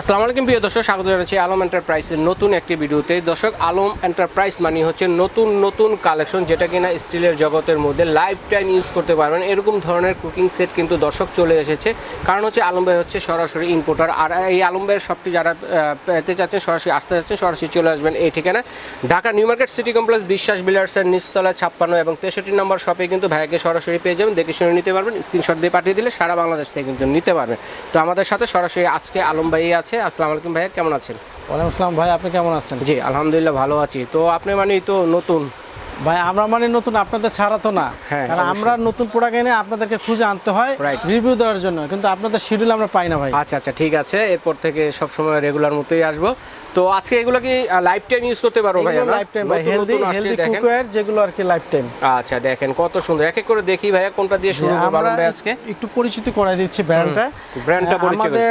আসসালামু আলাইকুম প্রিয় দর্শক, স্বাগত জানাচ্ছি আলম এন্টারপ্রাইজের নতুন একটি ভিডিওতে। দর্শক, আলম এন্টারপ্রাইজ মানে হচ্ছে নতুন নতুন কালেকশন যেটা কিনা স্টিলের জগতের মধ্যে লাইফ টাইম ইউজ করতে পারবেন। এরকম ধরনের কুকিং সেট কিন্তু দর্শক চলে এসেছে। কারণ হচ্ছে আলম ভাই হচ্ছে সরাসরি ইম্পোর্টার আর এই আলম ভাইয়ের শপটি যারা পেতে চাচ্ছেন, সরাসরি আসতে চাচ্ছেন, সরাসরি চলে আসবেন এই ঠিকানা। Dhaka new market city complex, Biswas বিলার্সের নিচতলা ছাপ্পান্ন এবং তেষট্টি নম্বর শপে কিন্তু ভাইকে সরাসরি পেয়ে যাবেন। দেখে শুনে নিতে পারবেন স্ক্রিনশট দিয়ে পাঠিয়ে দিলে সারা বাংলাদেশ থেকে কিন্তু নিতে পারবেন। তো আমাদের সাথে সরাসরি আজকে আলম ভাই আছে? আসসালামু আলাইকুম ভাইয়া কেমন আছেন? ওয়ালাইকুম আসসালাম ভাই আপনি কেমন আছেন? জি আলহামদুলিল্লাহ ভালো আছি। তো আপনি মানে তো নতুন। ভাই আমরা মানে নতুন আপনাদের ছাড়া তো না। হ্যাঁ, কারণ আমরা নতুন প্রোডাক্ট এনে আপনাদেরকে খুঁজে আনতে হয় রিভিউ দেওয়ার জন্য। কিন্তু আপনাদের শিডিউল আমরা পাই না ভাই। আচ্ছা আচ্ছা ঠিক আছে। এরপর থেকে সব সময় রেগুলার মতোই আসব। তো আজকে এগুলো কি লাইফ টাইম ইউজ করতে পারব ভাই লাইফ টাইম ভাই হেলদি হেলদি কুকওয়্যার যেগুলো আর কি লাইফ টাইম আচ্ছা দেখেন কত সুন্দর। এক এক করে দেখি ভাইয়া কোনটা দিয়ে শুরু করব আমরা ভাই আজকে? একটু পরিচিতি করাই দিচ্ছি ব্র্যান্ডটা ব্র্যান্ডটা পরিচয় আমাদের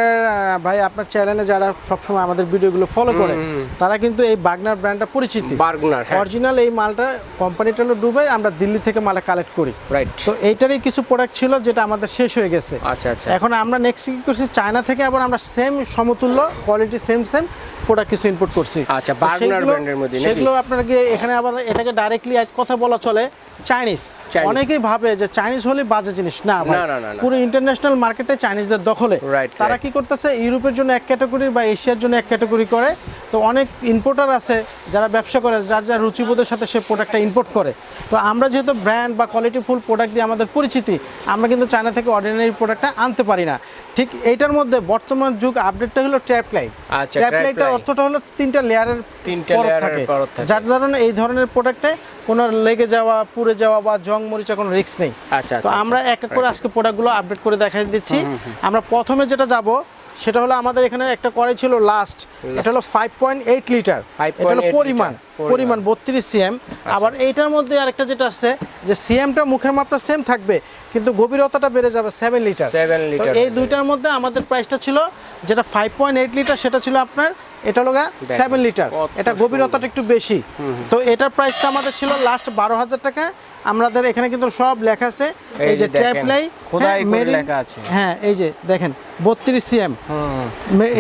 ভাই আপনার চ্যানেলে যারা সবসময় আমাদের ভিডিওগুলো ফলো করে তারা কিন্তু এই বাগনার ব্র্যান্ডটা পরিচিতি। বার্গনার হ্যাঁ। অরিজিনাল এই মালটা কোম্পানিটা হলো দুবাই আমরা দিল্লি থেকে মালটা কালেক্ট করি। রাইট তো এইটারই কিছু প্রোডাক্ট ছিল যেটা আমাদের শেষ হয়ে গেছে। আচ্ছা আচ্ছা। এখন আমরা নেক্সট কি করছি? চায়না থেকে আবার আমরা সেম সমতুল্য কোয়ালিটি সেম সেম প্রোডাক্ট কিছু ইম্পোর্ট করছি। আচ্ছা, বার্গনার ব্র্যান্ডের মধ্যে? সেগুলো আপনারা গিয়ে এখানে আবার এটাকে ডাইরেক্টলি এক কথা বলা চলে চাইনিজ অনেকেই ভাবে যে চাইনিজ হলে বাজে জিনিস। না। পুরো ইন্টারন্যাশনাল মার্কেটে চাইনিজদের দখলে। তারা কি করতেছে? ইউরোপের জন্য এক ক্যাটাগরি বা এশিয়ার জন্য এক ক্যাটাগরি করে। তো অনেক ইম্পোর্টার আছে যারা ব্যবসা করে যার যার রুচিবোধের সাথে সে প্রোডাক্টটা ইম্পোর্ট করে। তো আমরা যেহেতু ব্র্যান্ড বা কোয়ালিটি ফুল প্রোডাক্ট দিয়ে আমাদের পরিচিতি আমরা কিন্তু চায়না থেকে অর্ডিনারি প্রোডাক্টটা আনতে পারি না। ঠিক এইটার মধ্যে বর্তমান যুগ আপডেটটা হলো ট্র্যাপ লাইট আচ্ছা, ট্র্যাপ light। অর্থটা হলো তিনটা লেয়ারের তিনটা থাকে। পরত থাকে। যার কারণে এই ধরনের প্রোডাক্টে কোনো লেগে যাওয়া পুড়ে যাওয়া বা জং মরিচা কোনো রিস্ক নেই। আচ্ছা, তো আচ্ছা, আমরা এক এক করে আজকে প্রোডাক্টগুলো আপডেট করে দেখাই দিচ্ছি। আমরা প্রথমে যেটা যাব সেটা হলো আমাদের এখানে একটা কড়াই ছিল লাস্ট এটা হলো ফাইভ পয়েন্ট এইট লিটার এটা হলো পরিমাণ পরিমাণ। বত্রিশ সিএম আবার এইটার মধ্যে আরেকটা যেটা আছে যে সিএমটা মুখের মাপটা সেম থাকবে কিন্তু গভীরতাটা বেড়ে যাবে সেভেন লিটার 7 লিটার এই দুইটার মধ্যে আমাদের প্রাইসটা ছিল যেটা ফাইভ পয়েন্ট এইট লিটার সেটা ছিল আপনার এটা হলো সেভেন লিটার এটা গভীরতাটা একটু বেশি। তো এটার প্রাইসটা আমাদের ছিল লাস্ট বারো হাজার টাকা। আমাদের এখানে কিন্তু সব লেখা আছে। এই যে ট্র্যাপ খোদাই করে লেখা আছে। হ্যাঁ এই যে দেখেন বত্রিশ সিএম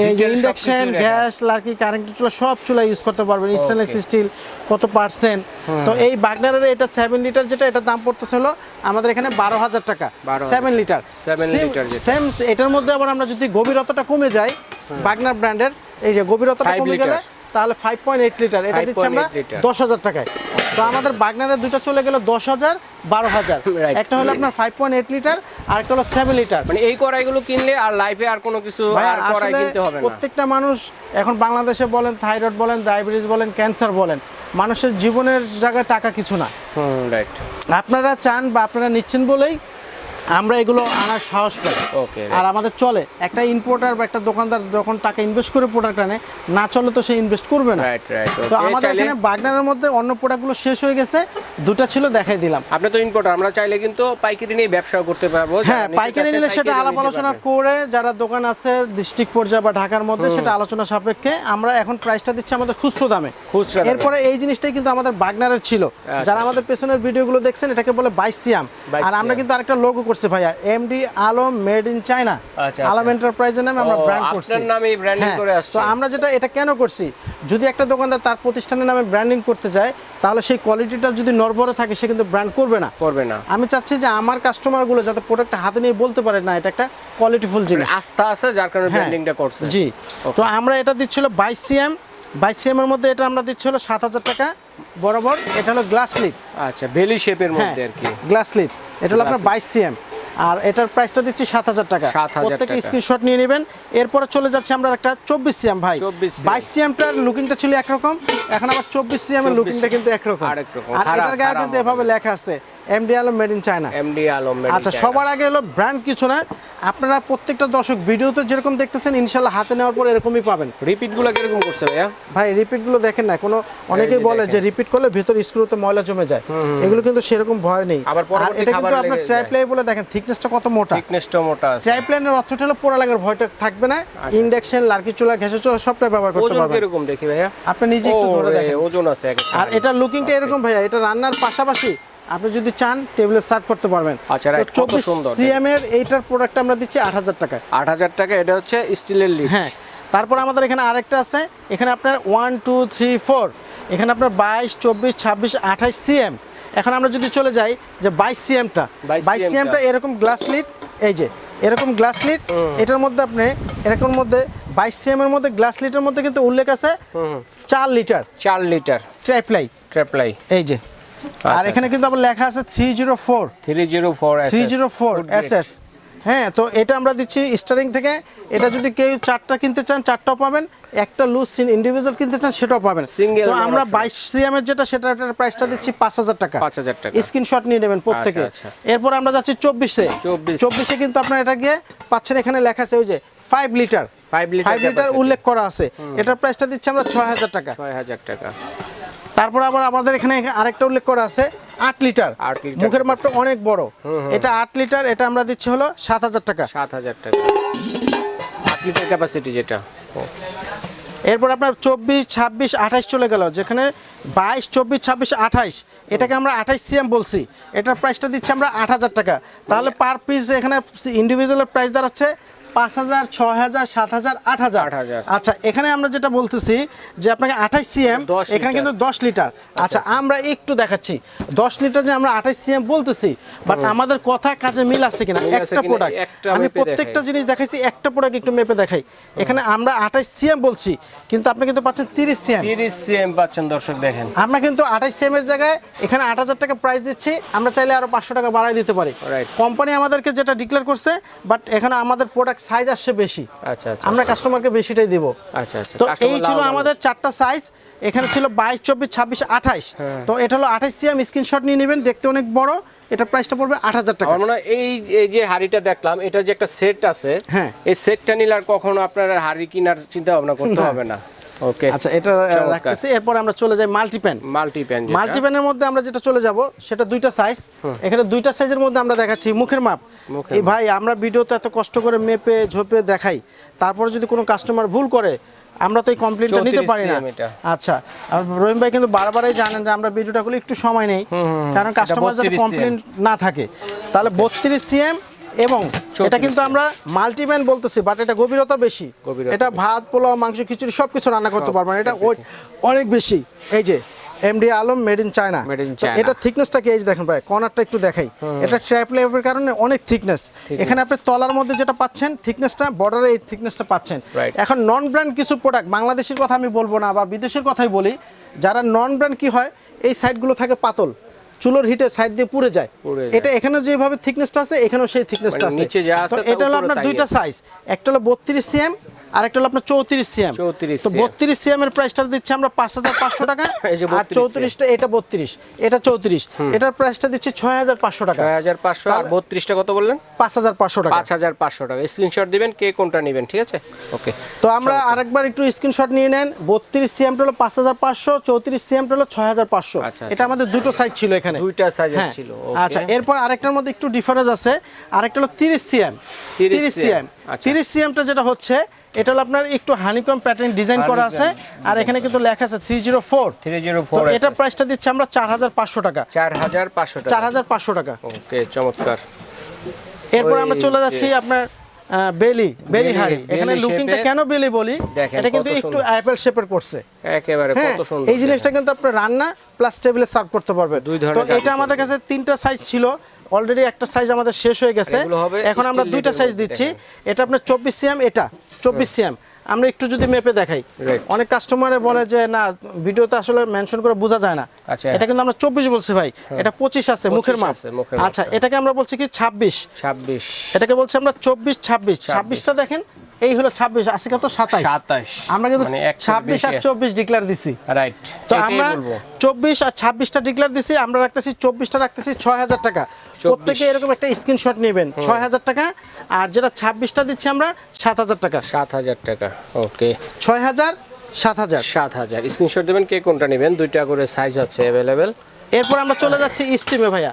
এই যে ইন্ডাকশন গ্যাস লার্কি কারেন্ট চুলা সব চুলা ইউজ করতে পারবেন। স্টেনলেস স্টিল কত পার্সেন্ট তো এই বাগনারের এটা সেভেন লিটার যেটা এটা দাম পড়তেছে হলো আমাদের এখানে বারো হাজার টাকা। 12,000 সেভেন লিটার 7 লিটার যেটা। সেম এটার মধ্যে আবার আমরা যদি গভীরতাটা কমে যায় বাগনার ব্র্যান্ডের এই যে গভীরতাটা Five কমে গেলে। তাহলে ফাইভ পয়েন্ট এইট লিটার এটা দিচ্ছি আমরা 5.8 দশ হাজার টাকায়। তো আমাদের বাগনারের দুটো চলে গেল দশ হাজার বারো হাজার. একটা হলো আপনার ফাইভ পয়েন্ট এইট লিটার আর একটা হলো সেভেন লিটার মানে এই কড়াইগুলো কিনলে আর লাইফে আর কোনো কিছু আর কড়াই কিনতে হবে না। প্রত্যেকটা মানুষ এখন বাংলাদেশে বলেন থাইরয়েড বলেন ডায়াবেটিস বলেন ক্যান্সার বলেন মানুষের জীবনের জায়গায় টাকা কিছু না। হুম রাইট আপনারা চান বা আপনারা নিচ্ছেন বলেই আমরা এগুলো আনার সাহস পাই। ওকে আর আমাদের চলে একটা ইম্পোর্টার বা একটা দোকানদার যখন টাকা ইনভেস্ট করে প্রোডাক্ট আনে না চলে তো সে ইনভেস্ট করবে না। রাইট রাইট তো আমাদের এখানে বাগনারের মধ্যে অন্য প্রোডাক্টগুলো শেষ হয়ে গেছে দুটো ছিল দেখাই দিলাম। আপনি তো ইম্পোর্টার আমরা চাইলে কিন্তু পাইকারি নিয়ে ব্যবসাও করতে পারব। হ্যাঁ পাইকারি নিলে সেটা আলাপ আলোচনা করে যারা দোকান আছে ডিস্ট্রিক্ট পর্যায়ে বা ঢাকার মধ্যে সেটা আলোচনা সাপেক্ষে আমরা এখন প্রাইসটা দিচ্ছি আমাদের খুচরো দামে। খুচরা দামে। এরপরে এই জিনিসটাই কিন্তু আমাদের বাগনারের ছিল। আচ্ছা, যারা আমাদের পেছনের ভিডিওগুলো দেখছেন এটাকে বলে বাইসিয়াম। আর আমরা কিন্তু আরেকটা লোগো করছি ভাইয়া। MD Alam made in China Alam. এন্টারপ্রাইজের নামে আমরা ব্র্যান্ড করছি। আপনার নামেই ব্র্যান্ডিং করে আসছে। তো আমরা যেটা এটা কেন করছি? যদি একটা দোকানদার তার প্রতিষ্ঠানের নামে ব্র্যান্ডিং করতে যায় তাহলে সেই কোয়ালিটিটা যদি নরবরে থাকে সে কিন্তু ব্র্যান্ড করবে না। করবে না। আমি চাচ্ছি যে আমার কাস্টমারগুলো যাতে প্রোডাক্টটা হাতে নিয়ে বলতে পারে না এটা একটা কোয়ালিটিফুল জিনিস। আস্থা আছে যার কারণে ব্র্যান্ডিংটা করছে। জি। তো আমরা এটা দিচ্ছিল বাইশ সিএম বাইশ সিএম এর মধ্যে এটা আমরা দিচ্ছিল সাত হাজার টাকা। বরাবর এটা হলো গ্লাস লিড আচ্ছা বেলি শেপের হ্যাঁ মধ্যে আর কি। গ্লাস লিড এটা হলো আপনার। বাইশ সিএম। আর এটার প্রাইসটা দিচ্ছি সাত হাজার টাকা। 7,000 প্রত্যেকে। স্ক্রিনশট নিয়ে নেবেন। এরপরে চলে যাচ্ছে আমরা একটা চব্বিশ সিএম ভাই। 24 CM বাইশ সিএমটার লুকিংটা ছিল একরকম। এখন আবার চব্বিশ সিএম এর 24 লুকিংটা কিন্তু একরকম। আর এটার গায়ে কিন্তু এভাবে লেখা আছে। MD Alam made in China MD Alam আচ্ছা সবার আগে হলো ব্র্যান্ড কিছু না আপনারা প্রত্যেকটা দর্শক ভিডিওতে যেরকম দেখতেছেন ইনশাল্লাহ হাতে নেওয়ার পর এরকমই পাবেন। রিপিটগুলো কীরকম করছে ভাইয়া? ভাই রিপিটগুলো দেখেন না কোনো অনেকেই বলে যে রিপিট করলে ভেতর স্ক্রুতে ময়লা জমে যায়। এগুলো কিন্তু সেরকম ভয় নেই। আবার এটা কিন্তু আপনার লেগে ট্রাই বলে দেখেন থিকনেসটা কত মোটা। থিকনেসটা মোটা আছে। ট্রাই প্লাইনের অর্থটা হলো পোড়া লাগার ভয়টা থাকবে না। ইন্ডাকশন লার্কি চুলা গ্যাসের চুলা সবটাই ব্যবহার করতে ওজন পারবেন। কীরকম দেখি ভাইয়া? আপনি নিজে একটু ধরে দেখেন। ওজন আছে আর এটা লুকিংটা এরকম ভাইয়া এটা রান্নার পাশাপাশি আপনি যদি চান টেবিলে সার্ভ করতে পারবেন। আচ্ছা, সুন্দর। সিএম এর এইটার প্রোডাক্ট আমরা দিচ্ছি আট হাজার টাকায়। আট হাজার টাকা এটা হচ্ছে স্টিলের লিড হ্যাঁ তারপর আমাদের এখানে আরেকটা আছে। এখানে আপনার ওয়ান টু থ্রি ফোর এখানে আপনার বাইশ চব্বিশ ছাব্বিশ আঠাশ সিএম এখন আমরা যদি চলে যাই যে বাইশ সিএমটা 22 বাইশ সিএমটা এরকম গ্লাস লিড এই যে এরকম গ্লাস লিড এটার মধ্যে আপনি এরকম মধ্যে বাইশ সিএম এর মধ্যে গ্লাস লিটার মধ্যে কিন্তু উল্লেখ আছে চার লিটার চার লিটার ট্রাইপ্লাই ট্রেপলাই এই যে আর আচ্ছা, এখানে কিন্তু আবার লেখা আছে three zero four three zero four three zero four S S হ্যাঁ তো এটা আমরা দিচ্ছি স্টারিং থেকে। এটা যদি কেউ চারটা কিনতে চান চারটাও পাবেন। একটা লুজ ইন্ডিভিজুয়াল কিনতে চান সেটাও পাবেন। তো আমরা option। বাইশ সিএমের যেটা সেটার প্রাইসটা দিচ্ছি পাঁচ হাজার টাকা। পাঁচ হাজার টাকা। স্ক্রিনশট নিয়ে নেবেন প্রত্যেকে। আচ্ছা, এরপর আমরা যাচ্ছি চব্বিশে। 24 চব্বিশে কিন্তু আপনার এটা গিয়ে পাচ্ছেন এখানে লেখা আছে ওই যে five litre five litre five litre উল্লেখ করা আছে। এটার প্রাইসটা দিচ্ছি আমরা ছয় হাজার টাকা। ছয় হাজার টাকা। তারপর আবার আমাদের এখানে আরেকটা উল্লেখ করা আছে আট লিটার। মুখের মাপটা অনেক বড়। এটা আট লিটার এটা আমরা দিচ্ছি হলো সাত হাজার টাকা। সাত হাজার টাকা। আট লিটার ক্যাপাসিটি যেটা। এরপর আপনার চব্বিশ ছাব্বিশ আঠাইশ চলে গেল যেখানে বাইশ চব্বিশ ছাব্বিশ আঠাইশ এটাকে আমরা আঠাইশ সিএম বলছি। এটার প্রাইসটা দিচ্ছি আমরা আট হাজার টাকা। তাহলে পার পিস এখানে ইন্ডিভিজুয়ালের প্রাইস দাঁড়াচ্ছে পাঁচ হাজার ছয় হাজার সাত হাজার আট হাজার। 8,000 আচ্ছা এখানে আমরা যেটা বলতেছি যে আপনাকে আঠাইশ সিএম 10 এখানে কিন্তু দশ লিটার। আচ্ছা আমরা একটু দেখাচ্ছি। দশ লিটার যে আমরা আঠাইশ সিএম বলতেছি বাট আমাদের কথা কাজে মিল আছে কিনা? একটা প্রোডাক্ট আমি প্রত্যেকটা জিনিস দেখাইছি একটা প্রোডাক্ট একটু মেপে দেখাই। এখানে আমরা আঠাইশ সিএম বলছি কিন্তু আপনি কিন্তু পাচ্ছেন তিরিশ সিএম। তিরিশ সিএম পাচ্ছেন দর্শক দেখেন। আমরা কিন্তু আঠাইশ সিএম এর জায়গায় এখানে আট হাজার টাকা প্রাইস দিচ্ছি আমরা চাইলে আরও পাঁচশো টাকা বাড়াই দিতে পারি। কোম্পানি আমাদেরকে যেটা ডিক্লেয়ার করছে বাট এখানে আমাদের প্রোডাক্ট সাইজ আসছে বেশি। আচ্ছা আচ্ছা আমরা কাস্টমারকে বেশিটাই দেবো। আচ্ছা আচ্ছা। তো এই ছিল আমাদের চারটা সাইজ এখানে ছিল বাইশ চব্বিশ ছাব্বিশ আঠাইশ। হ্যাঁ। তো এটা হলো আঠাইশ সিএম স্ক্রিনশট নিয়ে নেবেন দেখতে অনেক বড়। এটা প্রাইসটা পড়বে আট হাজার টাকা। মানে এই এই যে হাড়িটা দেখলাম এটা যে একটা সেট আছে হ্যাঁ। এই সেটটা নিলে আর কখনো আপনার হাড়ি কেনার চিন্তা ভাবনা করতে হবে না। ওকে আচ্ছা এটা রাখতেছি। এরপর আমরা চলে যাই মাল্টিপ্যান মাল্টি প্যান মাল্টিপ্যানের মধ্যে আমরা যেটা চলে যাব সেটা দুইটা সাইজ এখানে দুইটা সাইজের মধ্যে আমরা দেখাচ্ছি মুখের মাপ। এই ভাই আমরা ভিডিওতে এত কষ্ট করে মেপে ঝোপে দেখাই। তারপরে যদি কোনো কাস্টমার ভুল করে আমরা তো এই কমপ্লেনটা নিতে পারি না। আচ্ছা আর রহিম ভাই কিন্তু বারবারই জানেন যে আমরা ভিডিওটা করলে একটু সময় নেই। কারণ কাস্টমার যাতে কমপ্লেন না থাকে। তাহলে বত্রিশ সিএম এবং এটা কিন্তু আমরা মাল্টিম্যান বলতেছি বাট এটা গভীরতা বেশি। এটা ভাত পোলাও মাংস খিচুড়ি সব কিছু রান্না করতে পারব পারবেন এটা ওই অনেক বেশি। এই যে MD Alam made in China. এটা থিকনেসটা কি? এই দেখেন ভাই কর্নারটা একটু দেখাই। এটা ট্র্যাপ লেভেলের কারণে অনেক থিকনেস এখানে আপনি তলার মধ্যে যেটা পাচ্ছেন থিকনেসটা বর্ডারে এই থিকনেসটা পাচ্ছেন। এখন নন ব্র্যান্ড কিছু প্রোডাক্ট বাংলাদেশের কথা আমি বলব না বা বিদেশের কথাই বলি যারা নন ব্র্যান্ড কি হয় এই সাইডগুলো থাকে পাতল। চুলোর হিটে সাইড দিয়ে পুড়ে যায়। এটা এখানে যেভাবে থিকনেসটা আছে এখানেও সেই থিকনেসটা মানে আছে। নিচে যা আছে এটা হলো আপনার দুইটা সাইজ একটা হলো বত্রিশ সিএম আর একটা হলো আপনার চৌত্রিশ সিএম। 34 তো বত্রিশ সিএম এর প্রাইসটা দিচ্ছি আমরা পাঁচ হাজার পাঁচশো টাকা। আর চৌত্রিশটা এটা বত্রিশ এটা চৌত্রিশ। এটার প্রাইসটা দিচ্ছি ছয় হাজার পাঁচশো টাকা। ছয় হাজার পাঁচশো আর বত্রিশটা কত বললেন? পাঁচ হাজার পাঁচশো টাকা। পাঁচ হাজার পাঁচশো টাকা। স্ক্রিনশট দিবেন কে কোনটা নেবেন ঠিক আছে? ওকে। তো আমরা আরেকবার একটু স্ক্রিনশট নিয়ে নেন। বত্রিশ সিএমটা হলো পাঁচ হাজার পাঁচশো চৌত্রিশ সিএমটা হলো ছয় হাজার পাঁচশো। আচ্ছা, এটা আমাদের দুটো সাইজ ছিল এখানে। দুইটা সাইজের হ্যাঁ। ছিল আচ্ছা এরপর আরেকটার মধ্যে একটু ডিফারেন্স আছে। আরেকটা হলো তিরিশ সিএম। 30 তিরিশ সিএম। আচ্ছা। তিরিশ সিএমটা যেটা হচ্ছে এটা হলো আপনার একটু হানিকম প্যাটার্ন ডিজাইন করা আছে। আর এখানে কিন্তু লেখা আছে three zero four three zero তো ফোর এটার প্রাইসটা দিচ্ছি আমরা চার হাজার পাঁচশো টাকা। চার হাজার পাঁচশো টাকা। চার হাজার পাঁচশো টাকা। ওকে চমৎকার। এরপর আমরা চলে যাচ্ছি আপনার বেলি বেলি হাড়ি। এখানে লুকিংটা কেন বেলি বলি? এটা কিন্তু একটু অ্যাপেল শেপের করছে। একেবারে হ্যাঁ কত সুন্দর এই জিনিসটা কিন্তু আপনি রান্না প্লাস টেবিলে সার্ভ করতে ধরনের তো এটা আমাদের কাছে তিনটা সাইজ ছিল। অলরেডি একটা সাইজ আমাদের শেষ হয়ে গেছে। এখন আমরা দুইটা সাইজ দিচ্ছি। এটা আপনার চব্বিশ সিএম এটা। চব্বিশ সিএম আমরা একটু যদি মেপে দেখাই. অনেক কাস্টমারে বলে যে না ভিডিওতে আসলে মেনশন করে বোঝা যায় না। আচ্ছা। এটা কিন্তু আমরা চব্বিশ বলছি ভাই। এটা পঁচিশ আছে মুখের 25 মাপ। আছে, মুখের মাপ। আচ্ছা এটাকে আমরা বলছি কি ছাব্বিশ। ছাব্বিশ। এটাকে বলছি আমরা চব্বিশ ছাব্বিশ। ছাব্বিশটা দেখেন এই হলো ছাব্বিশ আজকে কত? সাতাইশ। সাতাশ আমরা কিন্তু মানে ছাব্বিশ আর। চব্বিশ ডিক্লেয়ার দিছি। রাইট তো আমরা চব্বিশ আর ছাব্বিশটা ডিক্লেয়ার দিছি আমরা রাখতেছি চব্বিশটা রাখতেছি ছয় হাজার টাকা। প্রত্যেকে এরকম একটা স্ক্রিনশট নেবেন। ছয় হাজার টাকা আর যেটা ছাব্বিশটা দিচ্ছি আমরা সাত হাজার টাকা। সাত হাজার টাকা। ওকে। ছয় হাজার সাত হাজার সাত হাজার স্ক্রিনশট দেবেন কে কোনটা নেবেন? দুইটা করে সাইজ আছে অ্যাভেলেবেল এরপর আমরা চলে যাচ্ছি স্টিমে ভাইয়া।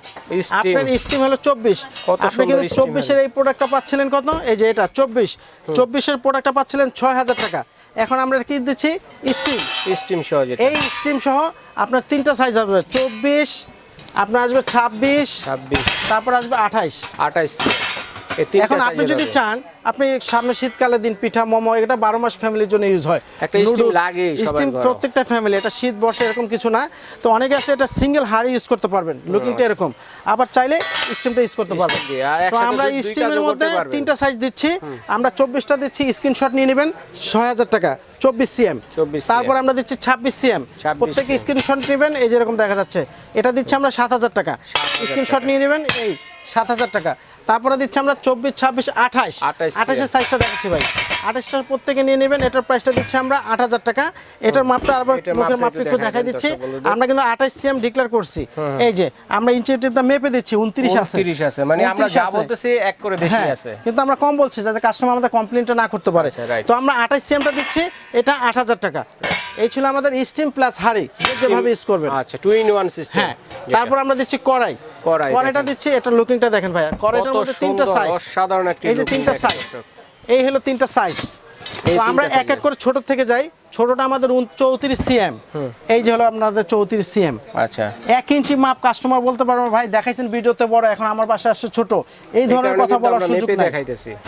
আপনার স্টিম হলো চব্বিশ। কত আপনি কিন্তু চব্বিশের এই প্রোডাক্টটা পাচ্ছিলেন কত? এই যে এটা চব্বিশ। চব্বিশের প্রোডাক্টটা পাচ্ছিলেন ছয় হাজার টাকা। এখন আমরা কি দিচ্ছি? স্টিম স্টিম সহ এই স্টিম সহ আপনার তিনটা সাইজ আসবে চব্বিশ আপনার আসবে ছাব্বিশ ছাব্বিশ। তারপর আসবে আঠাইশ। আঠাইশ। এখন আপনি যদি চান আপনি সামনে শীতকালে দিন পিঠা মোমো এটা বারো মাস ফ্যামিলির জন্য ইউজ হয়। একটা লাগেই সবার স্টিম প্রত্যেকটা ফ্যামিলি এটা শীত বর্ষা এরকম কিছু না। তো অনেকে আছে এটা সিঙ্গেল হাড়ি ইউজ করতে পারবেন লুকিংটা এরকম। আবার চাইলে স্টিমটা ইউজ করতে পারবেন। তো আমরা স্টিমের মধ্যে তিনটা সাইজ দিচ্ছি। আমরা চব্বিশটা দিচ্ছি স্ক্রিনশট নিয়ে নেবেন ছয় হাজার টাকা চব্বিশ সিএম 24 তারপর আমরা দিচ্ছি ছাব্বিশ সিএম 26 প্রত্যেকে স্ক্রিনশট নেবেন এই যেরকম দেখা যাচ্ছে। এটা দিচ্ছি আমরা সাত হাজার টাকা। স্ক্রিনশট নিয়ে নেবেন এই সাত হাজার টাকা। তারপরে দিচ্ছি আমরা চব্বিশ ছাব্বিশ আঠাশ। 28 আঠাশের সাইজটা দেখাচ্ছি ভাই। আঠাশটার প্রত্যেকে নিয়ে নেবেন এটার প্রাইসটা দিচ্ছি আমরা আট হাজার টাকা। এটার মাপটা আবার মুখের মাপটা মাপটা একটু দেখাই দেখাই দিচ্ছি। আমরা কিন্তু আঠাশ সিএম ডিক্লেয়ার করছি। এই যে আমরা টিপটা মেপে দিচ্ছি উনত্রিশ আছে। 29 আছে মানে আমরা যা বলতেছি এক করে বেশি হ্যাঁ, আছে। কিন্তু আমরা কম বলছি যাতে কাস্টমার আমাদের কমপ্লেনটা না করতে পারে। আচ্ছা, তো আমরা আঠাশ সিএমটা দিচ্ছি এটা আট হাজার টাকা। এই ছিল আমাদের স্টিম প্লাস হাড়ি যেভাবে ইউজ করবেন। আচ্ছা টু ইন ওয়ান সিস্টেম হ্যাঁ তারপর আমরা দিচ্ছি কড়াই। কড়াই কড়াইটা। দিচ্ছি এটা লুকিংটা দেখেন ভাইয়া। কড়াইটার মধ্যে তিনটা সাইজ অসাধারণ একটা এই যে তিনটা সাইজ এই হলো তিনটা সাইজ তো আমরা এক এক করে ছোট থেকে যাই। ছোটটা আমাদের চৌত্রিশ সিএম এই যে হলো আপনাদের চৌত্রিশ সিএম আচ্ছা। এক ইঞ্চি মাপ কাস্টমার বলতে পারব ভাই দেখাইছেন ভিডিওতে বড় এখন আমার বাসা আসছে ছোট। এই ধরনের কথা বলার সুযোগ নাই।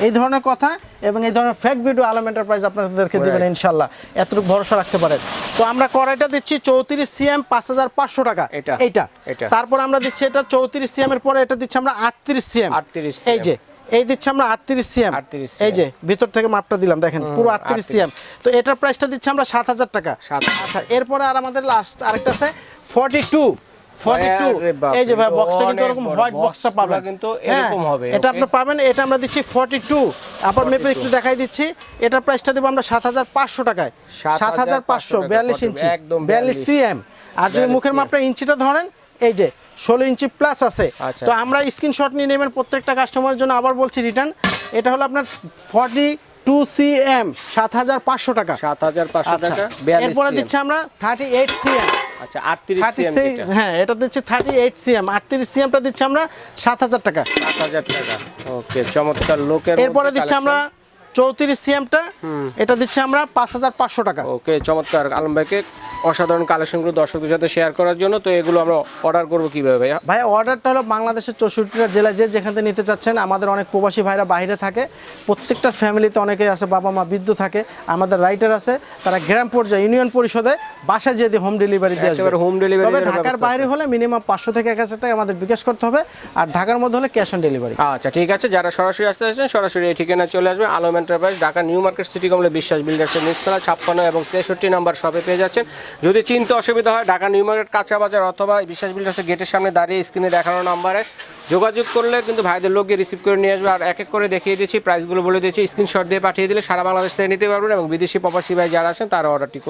এই ধরনের কথা এবং এই ধরনের ফেক ভিডিও আলম এন্টারপ্রাইজ আপনাদেরকে দিবেন. ইনশাল্লাহ এতটুকু ভরসা রাখতে পারেন। তো আমরা কড়াইটা দিচ্ছি চৌত্রিশ সিএম পাঁচ হাজার পাঁচশো টাকা। এটা, এইটা। এটা। তারপর আমরা দিচ্ছি এটা চৌত্রিশ সিএম এর পরে এটা দিচ্ছি আমরা আটত্রিশ সিএম 38 এই যে এই দিচ্ছি আমরা আটত্রিশ সিএম। এই যে ভিতর থেকে মাপটা দিলাম দেখেন পুরো আটত্রিশ সিএম। তো এটার প্রাইসটা দিচ্ছি আমরা সাত হাজার টাকা। আচ্ছা এরপরে আর আমাদের লাস্ট আরেকটা আছে ফর্টি টু ফর্টি টু আরে বাপ এই যে রে, ভাই বক্সটা কিন্তু এরকম হোয়াইট বক্সটা পাবেন। কিন্তু হ্যাঁ, এরকম হবে, এটা আপনি পাবেন এটা আমরা দিচ্ছি আবার মেপে একটু দেখাই দিচ্ছি প্রাইসটা দেবো আমরা সাত হাজার পাঁচশো টাকায়। সাত হাজার পাঁচশো 7,500 বিয়াল্লিশ ইঞ্চি। একদম বিয়াল্লিশ 42 সিএম। আর যদি মুখের মাপটা ইঞ্চিটা ধরেন এই যে ষোলো ইঞ্চি প্লাস আছে। আচ্ছা, তো আমরা স্ক্রিনশট নিয়ে নেবেন প্রত্যেকটা কাস্টমারের জন্য। আবার বলছি রিটার্ন এটা হলো আপনার ফর্টি টু সি এম সাত হাজার পাঁচশো টাকা। সাত হাজার পাঁচশো আচ্ছা টাকা এরপরে দিচ্ছি আমরা থার্টি এইট সিএম আচ্ছা আটত্রিশ হ্যাঁ এটা দিচ্ছি থার্টি এইট সিএম আটত্রিশ সিএমটা দিচ্ছি আমরা সাত হাজার টাকা। সাত হাজার টাকা। ওকে চমৎকার লোকের এরপরে দিচ্ছি আমরা চৌত্রিশ সিএমটা। এটা দিচ্ছি আমরা পাঁচ হাজার পাঁচশো টাকা। ওকে চমৎকার। আলম ভাইকে অসাধারণ কালেকশনগুলো দর্শকদের সাথে শেয়ার করার জন্য। তো এগুলো আমরা অর্ডার করব কীভাবে ভাইয়া? ভাই অর্ডারটা হলো বাংলাদেশের চৌষট্টিটা জেলায় যে যেখান থেকে নিতে চাচ্ছেন আমাদের অনেক প্রবাসী ভাইরা বাইরে থাকে। প্রত্যেকটা ফ্যামিলিতে অনেকেই আছে বাবা মা বৃদ্ধ থাকে আমাদের রাইটার আছে তারা গ্রাম পর্যায়ে ইউনিয়ন পরিষদে বাসায় যেয়ে হোম ডেলিভারি দিয়ে আসবে। একেবারে home তবে ঢাকার বাইরে হলে মিনিমাম পাঁচশো থেকে এক হাজার টাকা আমাদের বিকাশ করতে হবে। আর ঢাকার মধ্যে হলে ক্যাশ অন ডেলিভারি আচ্ছা ঠিক আছে। যারা সরাসরি আসতে চাচ্ছেন সরাসরি এই ঠিকানা চলে আসবে। Alam enterprise Dhaka new market city কমলে বিশ্বাস বিল্ডার্সের নিচতলা ছাপ্পান্ন এবং তেষট্টি নাম্বার শপে পেয়ে যাচ্ছেন। যদি চিনতে অসুবিধা হয় ঢাকা নিউ মার্কেট কাঁচা বাজার অথবা বিশ্বাস বিল্ডার্সের গেটের সামনে দাঁড়িয়ে স্ক্রিনে দেখানো নাম্বারে যোগাযোগ করলে কিন্তু ভাইদের লোককে রিসিভ করে নিয়ে আসবে। আর এক এক করে দেখিয়ে দিচ্ছি প্রাইসগুলো বলে দিয়েছি স্ক্রিনশট দিয়ে পাঠিয়ে দিলে সারা বাংলাদেশ থেকে নিতে পারবেন এবং বিদেশি প্রবাসী ভাই যারা আছেন, তারা অর্ডারটি